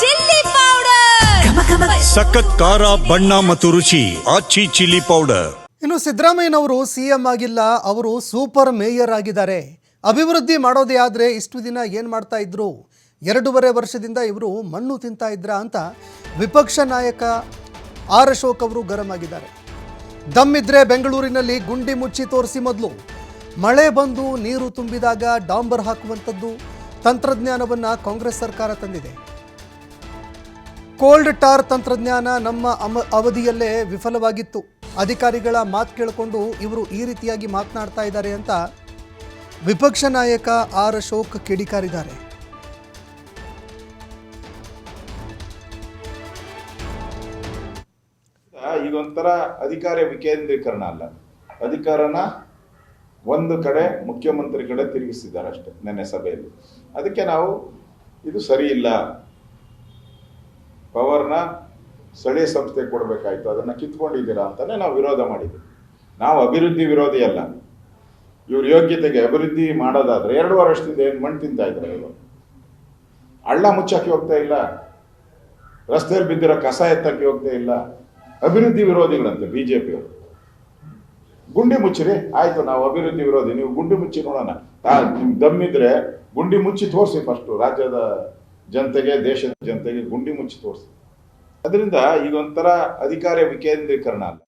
Chilli powder. ಸಖತ್ ಖಾರ ಬಣ್ಣ ಮತ್ತು ರುಚಿ ಆಚಿ ಚಿಲ್ಲಿ ಪೌಡರ್. ಇನ್ನು ಸಿದ್ದರಾಮಯ್ಯನವರು ಸಿ ಎಂ ಆಗಿಲ್ಲ ಅವರು ಸೂಪರ್ ಮೇಯರ್ ಆಗಿದ್ದಾರೆ. ಅಭಿವೃದ್ಧಿ ಮಾಡೋದೇ ಆದರೆ ಇಷ್ಟು ದಿನ ಏನು ಮಾಡ್ತಾ ಇದ್ರು? ಎರಡೂವರೆ ವರ್ಷದಿಂದ ಇವರು ಮಣ್ಣು ತಿಂತಾ ಇದ್ರ ಅಂತ ವಿಪಕ್ಷ ನಾಯಕ ಆರ್ ಅಶೋಕ್ ಅವರು ಗರಂ ಆಗಿದ್ದಾರೆ. ದಮ್ಮಿದ್ರೆ ಬೆಂಗಳೂರಿನಲ್ಲಿ ಗುಂಡಿ ಮುಚ್ಚಿ ತೋರಿಸಿ ಮೊದಲು. ಮಳೆ ಬಂದು ನೀರು ತುಂಬಿದಾಗ ಡಾಂಬರ್ ಹಾಕುವಂಥದ್ದು ತಂತ್ರಜ್ಞಾನವನ್ನು ಕಾಂಗ್ರೆಸ್ ಸರ್ಕಾರ ತಂದಿದೆ. ಕೋಲ್ಡ್ ಟಾರ್ ತಂತ್ರಜ್ಞಾನ ನಮ್ಮ ಅಮ ಅವಧಿಯಲ್ಲೇ ವಿಫಲವಾಗಿತ್ತು. ಅಧಿಕಾರಿಗಳ ಮಾತು ಕೇಳಿಕೊಂಡು ಇವರು ಈ ರೀತಿಯಾಗಿ ಮಾತನಾಡ್ತಾ ಇದ್ದಾರೆ ಅಂತ ವಿಪಕ್ಷ ನಾಯಕ ಆರ್ ಅಶೋಕ್ ಕಿಡಿಕಾರಿದ್ದಾರೆ. ಇದೊಂಥರ ಅಧಿಕಾರ ವಿಕೇಂದ್ರೀಕರಣ ಅಲ್ಲ. ಅಧಿಕಾರನ ಒಂದು ಕಡೆ ಮುಖ್ಯಮಂತ್ರಿ ಕಡೆ ತಿರುಗಿಸಿದ್ದಾರೆ ಅಷ್ಟೇ, ನಿನ್ನೆ ಸಭೆಯಲ್ಲಿ. ಅದಕ್ಕೆ ನಾವು, ಇದು ಸರಿ ಇಲ್ಲ ಪವರ್ನ ಸ್ಥಳೀಯ ಸಂಸ್ಥೆ ಕೊಡಬೇಕಾಯ್ತು. ಅದನ್ನು ಕಿತ್ಕೊಂಡಿದ್ದೀರಾ ಅಂತಲೇ ನಾವು ವಿರೋಧ ಮಾಡಿದ್ವಿ. ನಾವು ಅಭಿವೃದ್ಧಿ ವಿರೋಧಿ ಅಲ್ಲ. ಇವ್ರ ಯೋಗ್ಯತೆಗೆ ಅಭಿವೃದ್ಧಿ ಮಾಡೋದಾದ್ರೆ ಎರಡು ವರ್ಷದಿಂದ ಏನು ಮಣ್ಣು ತಿಂತಾ ಇದ್ದಾರೆ ಇವರು? ಹಳ್ಳ ಮುಚ್ಚಕ್ಕೆ ಹೋಗ್ತಾ ಇಲ್ಲ. ರಸ್ತೆಯಲ್ಲಿ ಬಿದ್ದಿರೋ ಕಸ ಎತ್ತಕ್ಕೆ ಹೋಗ್ತಾ ಇಲ್ಲ. ಅಭಿವೃದ್ಧಿ ವಿರೋಧಿಗಳಂತೆ ಪಿಯವರು ಗುಂಡಿ ಮುಚ್ಚಿರಿ, ಆಯಿತು ನಾವು ಅಭಿವೃದ್ಧಿ ವಿರೋಧಿ. ನೀವು ಗುಂಡಿ ಮುಚ್ಚಿ ನೋಡೋಣ. ತಾ- ನಿಮ್ ದಮ್ಮಿದ್ರೆ ಗುಂಡಿ ಮುಚ್ಚಿ ತೋರಿಸಿ ಫಸ್ಟು ರಾಜ್ಯದ ಜನತೆಗೆ ದೇಶದ ಜನತೆಗೆ ಗುಂಡಿ ಮುಚ್ಚಿ ತೋರಿಸ್ತದೆ ಅದರಿಂದ ಇದೊಂಥರ ಅಧಿಕಾರ ವಿಕೇಂದ್ರೀಕರಣ ಅಲ್ಲ.